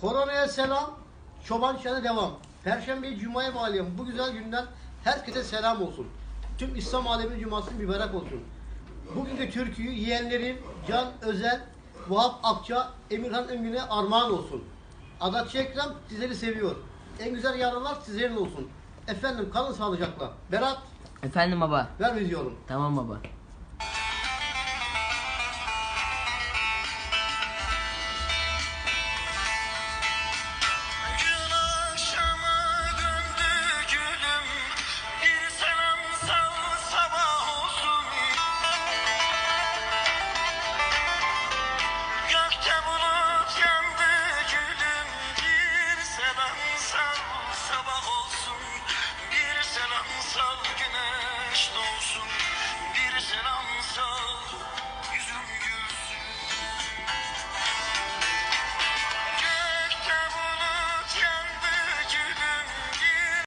Koronaya selam, çoban şene devam. Perşembeyi Cuma'ya bağlayan bu güzel günden herkese selam olsun. Tüm İslam aleminin Cuması mübarek olsun. Bugünkü türküyü yiyenlerin Can Özel, Vahap Akça, Emirhan Öngün'e armağan olsun. Adatçı Ekrem sizleri seviyor. En güzel yarınlar sizlerin olsun. Efendim kalın sağlıcakla. Berat Efendim baba. ver vizyonu. Tamam baba. Selam sal sabah olsun. Bir selam sal güneş doğsun